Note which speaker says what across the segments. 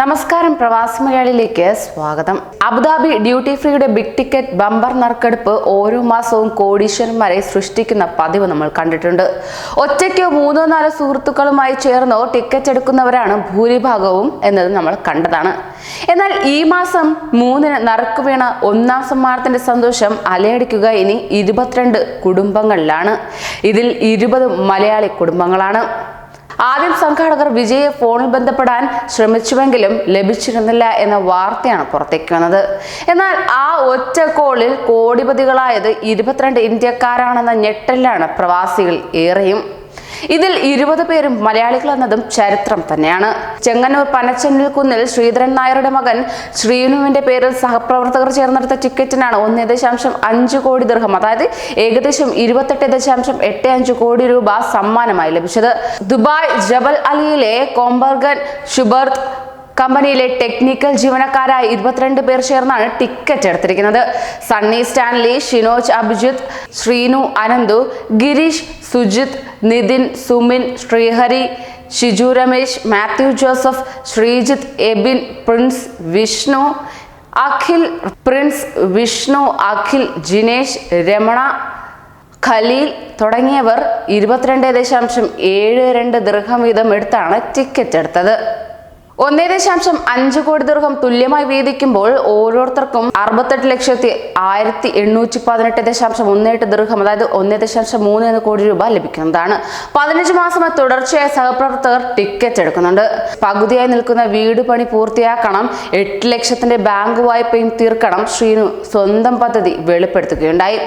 Speaker 1: നമസ്കാരം പ്രവാസി മലയാളിയിലേക്ക് സ്വാഗതം. അബുദാബി ഡ്യൂട്ടി ഫ്രീയുടെ ബിഗ് ടിക്കറ്റ് ബമ്പർ നറുക്കെടുപ്പ് ഓരോ മാസവും കോടീശ്വരന്മാരെ സൃഷ്ടിക്കുന്ന പതിവ് നമ്മൾ കണ്ടിട്ടുണ്ട്. ഒറ്റയ്ക്കോ മൂന്നോ നാലോ സുഹൃത്തുക്കളുമായി ചേർന്നോ ടിക്കറ്റ് എടുക്കുന്നവരാണ് ഭൂരിഭാഗവും എന്നത് നമ്മൾ കണ്ടതാണ്. എന്നാൽ ഈ മാസം മൂന്നിന് നറുക്ക് വീണ ഒന്നാം സമ്മാനത്തിന്റെ സന്തോഷം അലയടിക്കുക ഇനി ഇരുപത്തിരണ്ട് കുടുംബങ്ങളിലാണ്. ഇതിൽ ഇരുപത് മലയാളി കുടുംബങ്ങളാണ്. ആദ്യം സംഘാടകർ വിജയെ ഫോണിൽ ബന്ധപ്പെടാൻ ശ്രമിച്ചുവെങ്കിലും ലഭിച്ചിരുന്നില്ല എന്ന വാർത്തയാണ് പുറത്തേക്ക് വന്നത്. എന്നാൽ ആ ഒറ്റ കോളിൽ കോടിപതികളായത് ഇരുപത്തിരണ്ട് ഇന്ത്യക്കാരാണെന്ന ഞെട്ടലിലാണ് പ്രവാസികൾ ഏറെയും. ഇതിൽ ഇരുപത് പേരും മലയാളികൾ എന്നതും ചരിത്രം തന്നെയാണ്. ചെങ്ങന്നൂർ പനച്ചെന്നിൽ കുന്നിൽ ശ്രീധരൻ നായരുടെ മകൻ ശ്രീനുവിന്റെ പേരിൽ സഹപ്രവർത്തകർ ചേർന്നെടുത്ത ടിക്കറ്റിനാണ് ഒന്ന് ദശാംശം അഞ്ച് കോടി ദീർഘം അതായത് ഏകദേശം ഇരുപത്തെട്ട് ദശാംശം എട്ട് അഞ്ച് കോടി രൂപ സമ്മാനമായി ലഭിച്ചത്. ദുബായ് ജബൽ അലിയിലെ കോംബർഗൻ ഷുബർത്ത് കമ്പനിയിലെ ടെക്നിക്കൽ ജീവനക്കാരായ ഇരുപത്തിരണ്ട് പേർ ചേർന്നാണ് ടിക്കറ്റ് എടുത്തിരിക്കുന്നത്. Sunny Stanley Shinoj Abhijith Sreenu Ananthu Gireesh Sujith Nithin Sumin Sreehari Shiju Ramesh Mathew Joseph Sreejith Ebin Prince Vishnu Akhil Prince Vishnu Akhil Jinesh Ramana Khaleel തുടങ്ങിയവർ ഇരുപത്തിരണ്ട് ദശാംശം ഏഴ് രണ്ട് ദീർഘം വീതം എടുത്താണ് ടിക്കറ്റ് എടുത്തത്. ഒന്നേ ദശാംശം അഞ്ച് കോടി ദീർഘം തുല്യമായി വീതിക്കുമ്പോൾ ഓരോരുത്തർക്കും അറുപത്തെട്ട് ലക്ഷത്തി ആയിരത്തി എണ്ണൂറ്റി പതിനെട്ട് ദശാംശം ഒന്ന് എട്ട് ദീർഘം അതായത് ഒന്നേ ദശാംശം മൂന്ന് എന്ന കോടി രൂപ ലഭിക്കുന്നതാണ്. പതിനഞ്ച് മാസമായി തുടർച്ചയായി സഹപ്രവർത്തകർ ടിക്കറ്റ് എടുക്കുന്നുണ്ട്. പകുതിയായി നിൽക്കുന്ന വീട് പണി പൂർത്തിയാക്കണം. എട്ട് ലക്ഷത്തിന്റെ ബാങ്ക് വായ്പയും തീർക്കണം. ശ്രീനു സ്വന്തം പദ്ധതി വെളിപ്പെടുത്തുകയുണ്ടായി.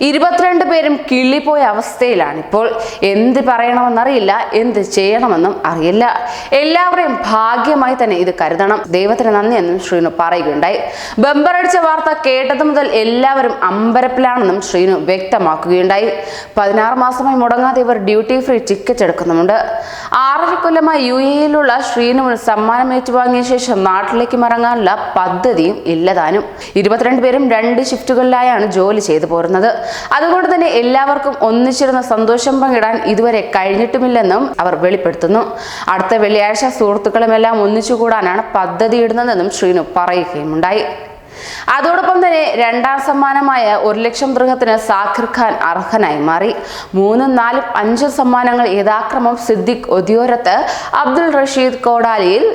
Speaker 1: ഇരുപത്തിരണ്ട് പേരും കിള്ളിപ്പോയ അവസ്ഥയിലാണ് ഇപ്പോൾ എന്ത് പറയണമെന്നറിയില്ല എന്ത് ചെയ്യണമെന്നും അറിയില്ല. എല്ലാവരെയും ഭാഗ്യമായി തന്നെ ഇത് കരുതണം. ദൈവത്തിന് നന്ദിയെന്നും ശ്രീനു പറയുകയുണ്ടായി. ബമ്പറടിച്ച വാർത്ത കേട്ടത് മുതൽ എല്ലാവരും അമ്പരപ്പിലാണെന്നും ശ്രീനു വ്യക്തമാക്കുകയുണ്ടായി. പതിനാറ് മാസമായി മുടങ്ങാതെ ഇവർ ഡ്യൂട്ടി ഫ്രീ ടിക്കറ്റ് എടുക്കുന്നുമുണ്ട്. ആറര കൊല്ലമായി യു എയിലുള്ള ശ്രീനുവിന് സമ്മാനം ഏറ്റുവാങ്ങിയ ശേഷം നാട്ടിലേക്ക് മടങ്ങാനുള്ള പദ്ധതിയും ഇല്ലതാനും ഇരുപത്തിരണ്ട് പേരും രണ്ട് ഷിഫ്റ്റുകളിലായാണ് ജോലി ചെയ്തു പോരുന്നത്. അതുകൊണ്ട് തന്നെ എല്ലാവർക്കും ഒന്നിച്ചിരുന്ന സന്തോഷം പങ്കിടാൻ ഇതുവരെ കഴിഞ്ഞിട്ടുമില്ലെന്നും അവർ വെളിപ്പെടുത്തുന്നു. അടുത്ത വെള്ളിയാഴ്ച സുഹൃത്തുക്കളുമെല്ലാം ഒന്നിച്ചുകൂടാനാണ് പദ്ധതി ഇടുന്നതെന്നും ശ്രീനു പറയുകയുമുണ്ടായി. അതോടൊപ്പം തന്നെ രണ്ടാം സമ്മാനമായ ഒരു ലക്ഷം ദൃഹത്തിന് സാഖിർ ഖാൻ അർഹനായി മാറി. മൂന്നും നാലും അഞ്ചും സമ്മാനങ്ങൾ യഥാക്രമം സിദ്ദിഖ് ഒദിയോരത്ത് അബ്ദുൾ റഷീദ് കോടാലിയിൽ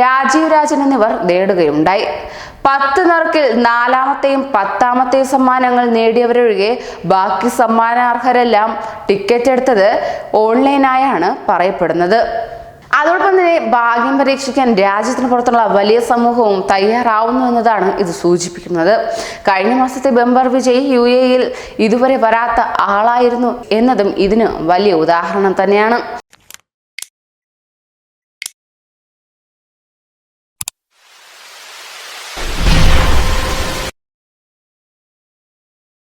Speaker 1: രാജീവ് രാജൻ എന്നിവർ നേടുകയുണ്ടായി പത്ത് നറുക്കിൽ നാലാമത്തെയും പത്താമത്തെയും സമ്മാനങ്ങൾ നേടിയവരൊഴികെ ബാക്കി സമ്മാനാർഹരെല്ലാം ടിക്കറ്റ് എടുത്തത് ഓൺലൈനായാണ് പറയപ്പെടുന്നത്. അതോടൊപ്പം തന്നെ ഭാഗ്യം പരീക്ഷിക്കാൻ രാജ്യത്തിന് പുറത്തുള്ള വലിയ സമൂഹവും തയ്യാറാവുന്നു എന്നതാണ് ഇത് സൂചിപ്പിക്കുന്നത്. കഴിഞ്ഞ മാസത്തെ ബംബർ വിജയ് യു എയിൽ ഇതുവരെ വരാത്ത ആളായിരുന്നു എന്നതും ഇതിന് വലിയ ഉദാഹരണം തന്നെയാണ്.